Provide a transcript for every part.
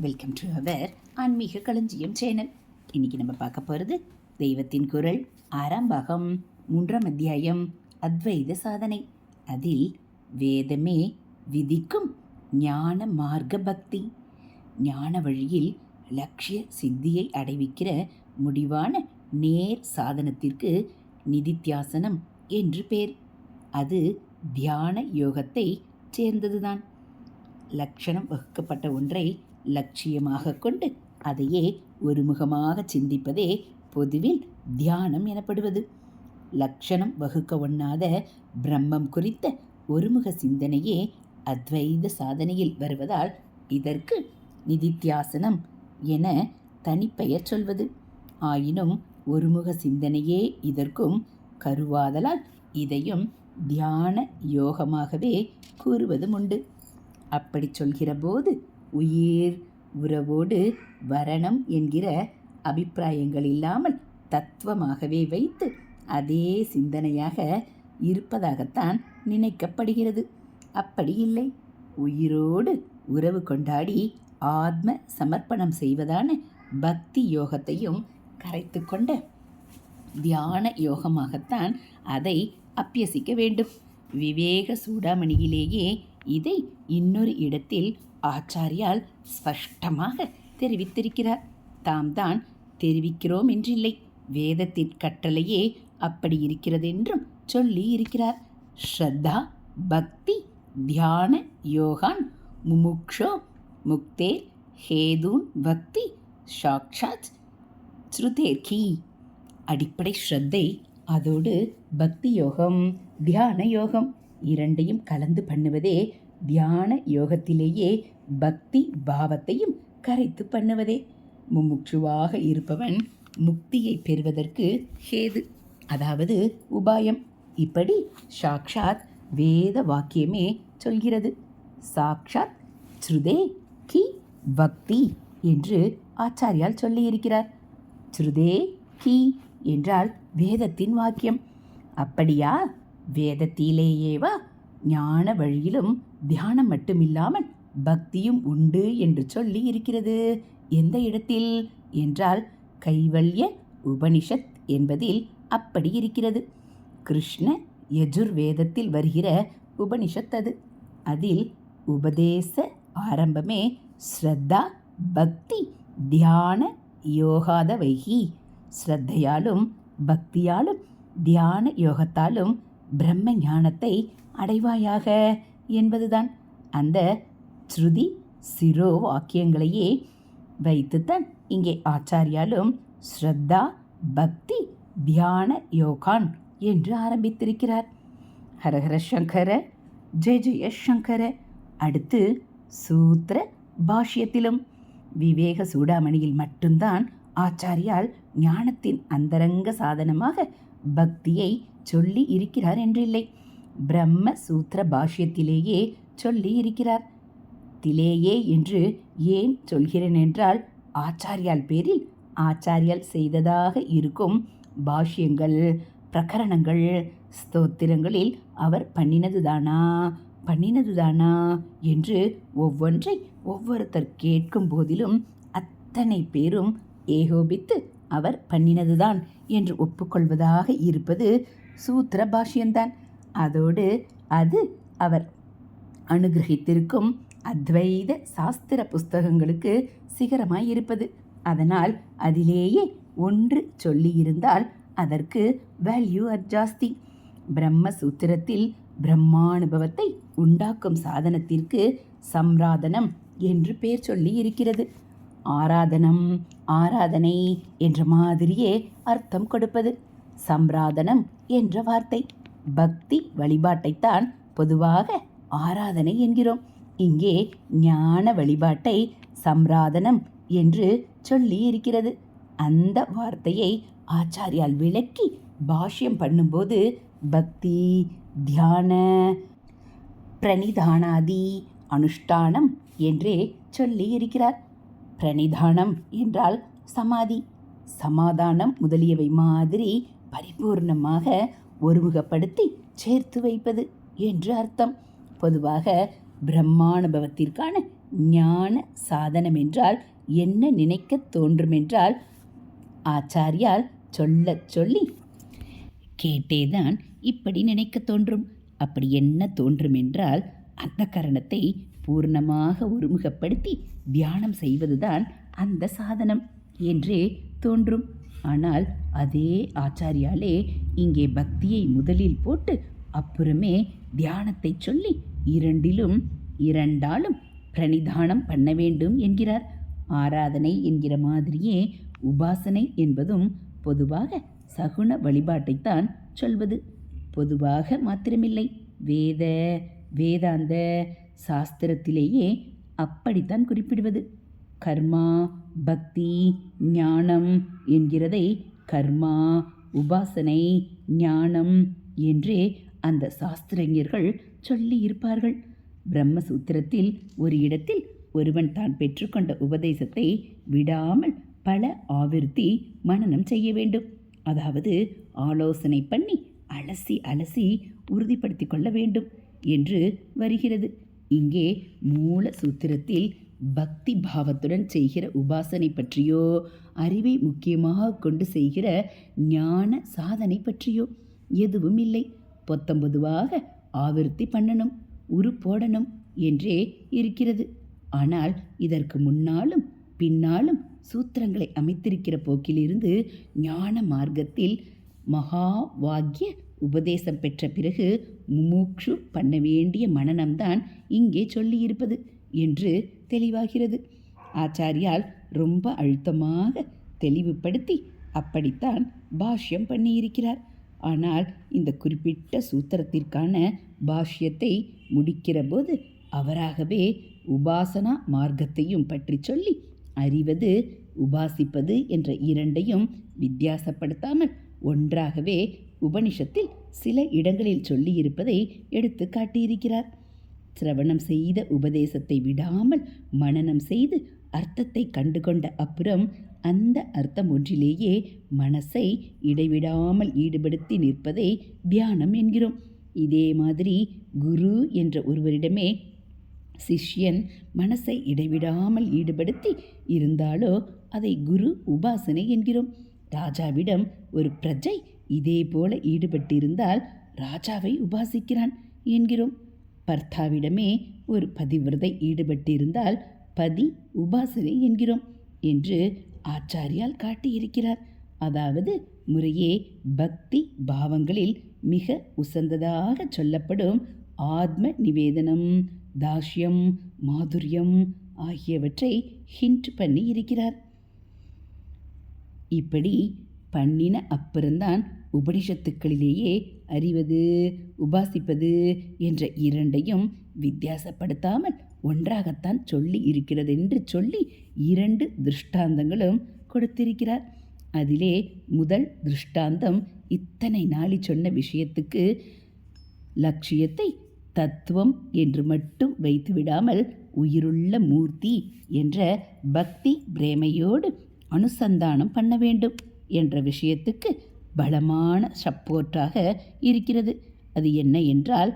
Welcome to our ஆன்மீக களஞ்சியம் channel இன்னைக்கு நம்ம பார்க்க போகிறது தெய்வத்தின் குரல் ஆறாம் பாகம் மூன்றாம் அத்தியாயம் அத்வைத சாதனை. அதில் வேதமே விதிக்கும் ஞான மார்க்க பக்தி. ஞான வழியில் லட்சிய சித்தியை அடைவிக்கிற முடிவான நேர் சாதனத்திற்கு நிதித்தியாசனம் என்று பேர். அது தியான யோகத்தை சேர்ந்ததுதான். லட்சணம் வகுக்கப்பட்ட ஒன்றை லட்சியமாக கொண்டு அதையே ஒருமுகமாக சிந்திப்பதே பொதுவில் தியானம் எனப்படுவது. லட்சணம் வகுக்க ஒண்ணாத பிரம்மம் குறித்த ஒருமுக சிந்தனையே அத்வைத சாதனையில் வருவதால் இதற்கு நிதித்தியாசனம் என தனிப்பெயர் சொல்வது. ஆயினும் ஒருமுக சிந்தனையே இதற்கும் கருவாதலால் இதையும் தியான யோகமாகவே கூறுவதும் உண்டு. அப்படி சொல்கிற போது உயிர் உறவோடு வரணம் என்கிற அபிப்பிராயங்கள் இல்லாமல் தத்துவமாகவே வைத்து அதே சிந்தனையாக இருப்பதாகத்தான் நினைக்கப்படுகிறது. அப்படி இல்லை. உயிரோடு உறவு கொண்டாடி ஆத்ம சமர்ப்பணம் செய்வதான பக்தி யோகத்தையும் கரைத்து கொண்ட தியான யோகமாகத்தான் அதை அப்பியசிக்க வேண்டும். விவேக சூடாமணியிலேயே இதை இன்னொரு இடத்தில் ஆச்சாரியால் ஸ்பஷ்டமாக தெரிவித்திருக்கிறார். தாம் தான் தெரிவிக்கிறோம் என்றில்லை. வேதத்தின் கட்டளையே அப்படி இருக்கிறதென்றும் சொல்லி இருக்கிறார். ஸ்ரத்தா பக்தி தியான யோகான் முமுக்ஷோ முக்தேர் ஹேதூன் பக்தி சாக்ஷாத் ஸ்ருதேர்கி. அடிப்படை ஸ்ரத்தை அதோடு பக்தி யோகம் தியான யோகம் இரண்டையும் கலந்து பண்ணுவதே தியான யோகத்திலேயே பக்தி பாவத்தையும் கரைத்து பண்ணுவதே. முமுட்சுவாக இருப்பவன் முக்தியை பெறுவதற்கு ஹேது அதாவது உபாயம். இப்படி சாக்ஷாத் வேத வாக்கியமே சொல்கிறது. சாக்ஷாத் ஸ்ருதே கி பக்தி என்று ஆச்சாரியால் சொல்லியிருக்கிறார். ஸ்ருதே கி என்றால் வேதத்தின் வாக்கியம். அப்படியா? வேதத்திலேயேவா? ஞான வழியிலும் தியானம் மட்டுமில்லாமல் பக்தியும் உண்டு என்று சொல்லி இருக்கிறது. எந்த இடத்தில்? என்றால் கைவல்ய உபனிஷத் என்பதில் அப்படி இருக்கிறது. கிருஷ்ண யஜுர்வேதத்தில் வருகிற உபனிஷத் அது. அதில் உபதேச ஆரம்பமே ஸ்ரத்தா பக்தி தியான யோகாத வைகி ஸ்ரத்தையாலும் பக்தியாலும் தியான யோகத்தாலும் பிரம்ம ஞானத்தை அடைவாயாக என்பதுதான். அந்த ஸ்ருதி சிரோ வாக்கியங்களையே வைத்துத்தான் இங்கே ஆச்சாரியாலும் ஸ்ரத்தா பக்தி தியான யோகான் என்று ஆரம்பித்திருக்கிறார். ஹரஹர சங்கர ஜெய ஜெய சங்கர. அடுத்து சூத்திர பாஷ்யத்திலும். விவேக சூடாமணியில் மட்டும்தான் ஆச்சாரியால் ஞானத்தின் அந்தரங்க சாதனமாக பக்தியை சொல்லி இருக்கிறார் என்றில்லை. பிரம்ம சூத்திர பாஷ்யத்திலேயே சொல்லி இருக்கிறார். காலத்திலேயே என்று ஏன் சொல்கிறேன் என்றால் ஆச்சாரியால் பேரில் ஆச்சாரியால் செய்ததாக இருக்கும் பாஷ்யங்கள் பிரகரணங்கள் ஸ்தோத்திரங்களில் அவர் பண்ணினதுதானா? பண்ணினதுதானா? என்று ஒவ்வொன்றை ஒவ்வொருத்தர் கேட்கும் போதிலும் அத்தனை பேரும் ஏகோபித்து அவர் பண்ணினதுதான் என்று ஒப்புக்கொள்வதாக இருப்பது சூத்திர பாஷ்யம்தான். அதோடு அது அவர் அனுகிரகித்திருக்கும் அத்வைத சாஸ்திர புஸ்தகங்களுக்கு சிகரமாய் இருப்பது அதனால் அதிலேயே ஒன்று சொல்லியிருந்தால் அதற்கு வேல்யூ அட்ஜாஸ்தி பிரம்ம சூத்திரத்தில் பிரம்மானுபவத்தை உண்டாக்கும் சாதனத்திற்கு சம்ராதனம் என்று பேர் சொல்லி இருக்கிறது ஆராதனம் ஆராதனை என்ற மாதிரியே அர்த்தம் கொடுப்பது. சம்ராதனம் என்ற வார்த்தை. பக்தி வழிபாட்டைத்தான் பொதுவாக ஆராதனை என்கிறோம். இங்கே ஞான வழிபாட்டை சம்ராதனம் என்று சொல்லி இருக்கிறது அந்த வார்த்தையை ஆச்சாரியால் விளக்கி பாஷ்யம் பண்ணும்போது பக்தி தியான பிரணிதானாதி அனுஷ்டானம் என்றே சொல்லி இருக்கிறார் பிரணிதானம் என்றால் சமாதி சமாதானம் முதலியவை மாதிரி பரிபூர்ணமாக ஒருமுகப்படுத்தி சேர்த்து வைப்பது என்று அர்த்தம். பொதுவாக பிரம்மானுபவத்திற்கான ஞான சாதனம் என்றால் என்ன நினைக்கத் தோன்றுமென்றால் ஆச்சாரியால் சொல்ல சொல்லி கேட்டேதான் இப்படி நினைக்கத் தோன்றும். அப்படி என்ன தோன்றுமென்றால் அந்த கரணத்தை பூர்ணமாக ஒருமுகப்படுத்தி தியானம் செய்வதுதான் அந்த சாதனம் என்றே தோன்றும். ஆனால் அதே ஆச்சாரியாலே இங்கே பக்தியை முதலில் போட்டு அப்புறமே தியானத்தை சொல்லி இரண்டிலும் இரண்டாலும் பிரணிதானம் பண்ண வேண்டும் என்கிறார். ஆராதனை என்கிற மாதிரியே உபாசனை என்பதும் பொதுவாக சகுன வழிபாட்டைத்தான் சொல்வது. பொதுவாக மாத்திரமில்லை. வேத வேதாந்த சாஸ்திரத்திலேயே அப்படித்தான் குறிப்பிடுவது. கர்மா பக்தி ஞானம் என்கிறதை கர்மா உபாசனை ஞானம் என்றே அந்த சாஸ்திரஞர்கள் சொல்லியிருப்பார்கள். பிரம்மசூத்திரத்தில் ஒரு இடத்தில் ஒருவன் தான் பெற்றுக்கொண்ட உபதேசத்தை விடாமல் பல ஆவிர்த்தி மனனம் செய்ய வேண்டும். அதாவது ஆலோசனை பண்ணி அலசி அலசி உறுதிப்படுத்திக் கொள்ள வேண்டும் என்று வருகிறது. இங்கே மூல சூத்திரத்தில் பக்தி பாவத்துடன் செய்கிற உபாசனை பற்றியோ அறிவை முக்கியமாக கொண்டு செய்கிற ஞான சாதனை பற்றியோ எதுவும் இல்லை. பொத்தம்பொதுவாக ஆவிருத்தி பண்ணணும் உரு போடணும் என்றே இருக்கிறது. ஆனால் இதற்கு முன்னாலும் பின்னாலும் சூத்திரங்களை அமைத்திருக்கிற போக்கிலிருந்து ஞான மார்க்கத்தில் மகா வாக்கிய உபதேசம் பெற்ற பிறகு முமுக்ஷு பண்ண வேண்டிய மனநம்தான் இங்கே சொல்லியிருப்பது என்று தெளிவாகிறது. ஆச்சாரியால் ரொம்ப அழுத்தமாக தெளிவுபடுத்தி அப்படித்தான் பாஷ்யம் பண்ணியிருக்கிறார். ஆனால் இந்த குறிப்பிட்ட சூத்திரத்திற்கான பாஷ்யத்தை முடிக்கிறபோது அவராகவே உபாசனா மார்க்கத்தையும் பற்றி சொல்லி அறிவது உபாசிப்பது என்ற இரண்டையும் வித்தியாசப்படுத்தாமல் ஒன்றாகவே உபனிஷத்தில் சில இடங்களில் சொல்லியிருப்பதை எடுத்து காட்டியிருக்கிறார். சிரவணம் செய்த உபதேசத்தை விடாமல் மனனம் செய்து அர்த்தத்தை கண்டுகொண்ட அப்புறம் அந்த அர்த்தம் ஒன்றிலேயே மனசை இடைவிடாமல் ஈடுபடுத்தி நிற்பதை தியானம் என்கிறோம். இதே மாதிரி குரு என்ற ஒருவரிடமே சிஷ்யன் மனசை இடைவிடாமல் ஈடுபடுத்தி இருந்தாலோ அதை குரு உபாசனை என்கிறோம். ராஜாவிடம் ஒரு பிரஜை இதே போல ஈடுபட்டிருந்தால் ராஜாவை உபாசிக்கிறான் என்கிறோம். பர்த்தாவிடமே ஒரு பதிவிரதை ஈடுபட்டிருந்தால் பதி உபாசனை என்கிறோம் என்று ஆச்சாரியால் காட்டியிருக்கிறார். அதாவது முறையே பக்தி பாவங்களில் மிக உசந்ததாக சொல்லப்படும் ஆத்ம நிவேதனம் தாஷ்யம் மாதுரியம் ஆகியவற்றை ஹிண்ட் பண்ணி இருக்கிறார். இப்படி பண்ணின அப்புறம்தான் உபனிஷத்துக்களிலேயே அறிவது உபாசிப்பது என்ற இரண்டையும் வித்தியாசப்படுத்தாமல் ஒன்றாகத்தான் சொல்லி இருக்கிறது என்று சொல்லி இரண்டு திருஷ்டாந்தங்களும் கொடுத்திருக்கிறார். அதிலே முதல் திருஷ்டாந்தம் இத்தனை நாளி சொன்ன விஷயத்துக்கு லட்சியத்தை தத்துவம் என்று மட்டும் வைத்து விடாமல் உயிருள்ள மூர்த்தி என்ற பக்தி பிரேமையோடு அனுசந்தானம் பண்ண வேண்டும் என்ற விஷயத்துக்கு பலமான சப்போர்ட்டாக இருக்கிறது. அது என்ன என்றால்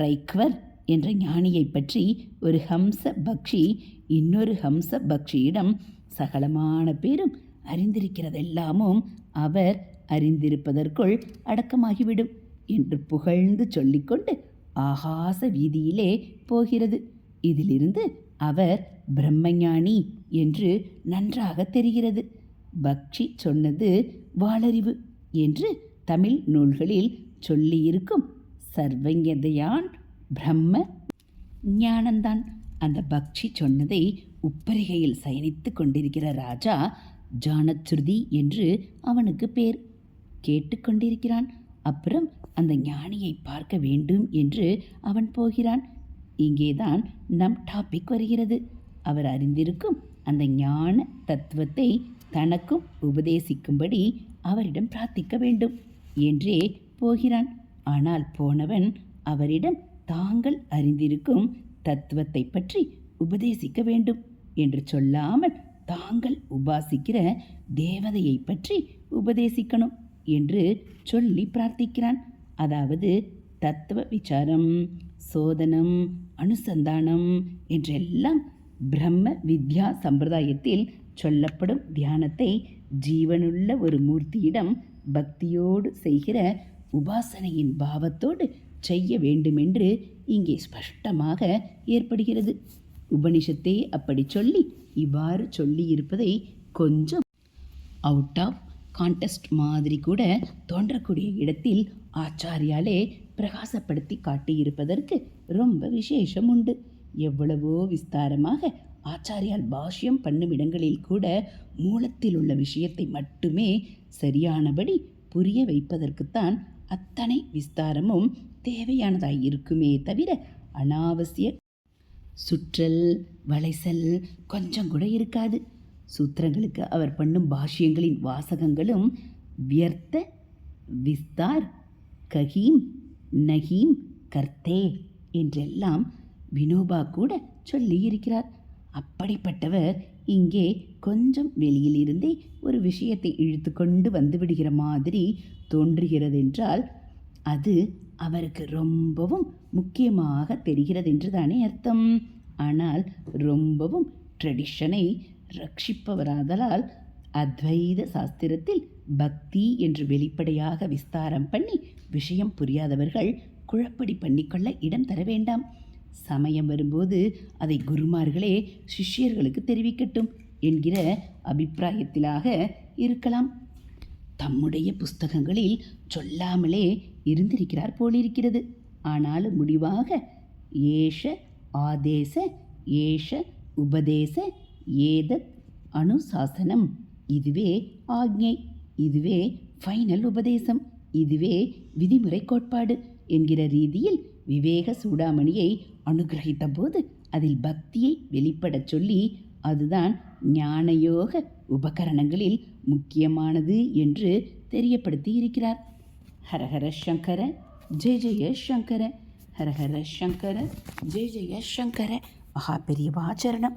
ரைக்வர் என்ற ஞானியை பற்றி ஒரு ஹம்ச பக்ஷி இன்னொரு ஹம்ச பக்ஷியிடம் சகலமான பேரும் அறிந்திருக்கிறதெல்லாமும் அவர் அறிந்திருப்பதற்குள் அடக்கமாகிவிடும் என்று புகழ்ந்து சொல்லிக்கொண்டு ஆகாச வீதியிலே போகிறது. இதிலிருந்து அவர் பிரம்மஞானி என்று நன்றாக தெரிகிறது. பக்ஷி சொன்னது வாளறிவு என்று தமிழ் நூல்களில் சொல்லியிருக்கும் சர்வஞதையான் பிரம்ம ஞானந்தான். அந்த பக்ஷி சொன்னதை உப்பரிகையில் சயனித்து கொண்டிருக்கிற ராஜா ஜானச்சுருதி என்று அவனுக்கு பேர் கேட்டுக்கொண்டிருக்கிறான் அப்புறம் அந்த ஞானியை பார்க்க வேண்டும் என்று அவன் போகிறான். இங்கேதான் நம் டாபிக் வருகிறது. அவர் அறிந்திருக்கும் அந்த ஞான தத்துவத்தை தனக்கும் உபதேசிக்கும்படி அவரிடம் பிரார்த்திக்க வேண்டும் என்றே போகிறான். ஆனால் போனவன் அவரிடம் தாங்கள் அறிந்திருக்கும் தத்துவத்தை பற்றி உபதேசிக்க வேண்டும் என்று சொல்லாமல் தாங்கள் உபாசிக்கிற தேவதையை பற்றி உபதேசிக்கணும் என்று சொல்லி பிரார்த்திக்கிறான். அதாவது தத்துவ விசாரம் சோதனம் அனுசந்தானம் என்றெல்லாம் பிரம்ம வித்யா சம்பிரதாயத்தில் சொல்லப்படும் தியானத்தை ஜீவனுள்ள ஒரு மூர்த்தியிடம் பக்தியோடு செய்கிற உபாசனையின் பாவத்தோடு செய்ய வேண்டுமென்று இங்கே ஸ்பஷ்டமாக ஏற்படுகிறது. உபனிஷத்தே அப்படி சொல்லி இவ்வாறு சொல்லியிருப்பதை கொஞ்சம் அவுட் ஆஃப் கான்டெஸ்ட் மாதிரி கூட தோன்றக்கூடிய இடத்தில் ஆச்சாரியாலே பிரகாசப்படுத்தி காட்டியிருப்பதற்கு ரொம்ப விசேஷம் உண்டு. எவ்வளவோ விஸ்தாரமாக ஆச்சாரியால் பாஷ்யம் பண்ணும் இடங்களில் கூட மூலத்தில் உள்ள விஷயத்தை மட்டுமே சரியானபடி புரிய வைப்பதற்குத்தான் அத்தனை விஸ்தாரமும் தேவையானதாய் இருக்குமே தவிர அனாவசிய சுற்றல் வளைசல் கொஞ்சம் கூட இருக்காது. சூத்திரங்களுக்கு அவர் பண்ணும் பாஷ்யங்களின் வாசகங்களும் வியர்த்த விஸ்தார் கஹீம் நஹீம் கர்த்தே என்றெல்லாம் வினோபா கூட சொல்லியிருக்கிறார். அப்படிப்பட்டவர் இங்கே கொஞ்சம் வெளியிலிருந்தே ஒரு விஷயத்தை இழுத்து கொண்டு வந்து விடுகிற மாதிரி தோன்றுகிறதென்றால் அது அவருக்கு ரொம்பவும் முக்கியமாக தெரிகிறது என்று தானே அர்த்தம். ஆனால் ரொம்பவும் ட்ரெடிஷனை ரட்சிப்பவராதலால் அத்வைத சாஸ்திரத்தில் பக்தி என்று வெளிப்படையாக விஸ்தாரம் பண்ணி விஷயம் புரியாதவர்கள் குழப்படி பண்ணிக்கொள்ள இடம் தர வேண்டாம். சமயம் வரும்போது அதை குருமார்களே சிஷ்யர்களுக்கு தெரிவிக்கட்டும் என்கிற அபிப்பிராயத்திலாக இருக்கலாம். தம்முடைய புஸ்தகங்களில் சொல்லாமலே இருந்திருக்கிறார் போலிருக்கிறது. ஆனாலும் முடிவாக ஏஷ ஆதேச ஏஷ உபதேச ஏதத் அனுசாசனம் இதுவே ஆக்ஞை இதுவே ஃபைனல் உபதேசம். இதுவே விதிமுறை கோட்பாடு என்கிற ரீதியில் விவேக சூடாமணியை அனுகிரகித்த போது அதில் பக்தியை வெளிப்படச் சொல்லி அதுதான் ஞானயோக உபகரணங்களில் முக்கியமானது என்று தெரியப்படுத்தி இருக்கிறார் ஹரஹர சங்கர ஜெய் ஜெய சங்கர ஹரஹர சங்கர ஜெய் ஜெய சங்கர. மகா பெரியவாச்சரணம்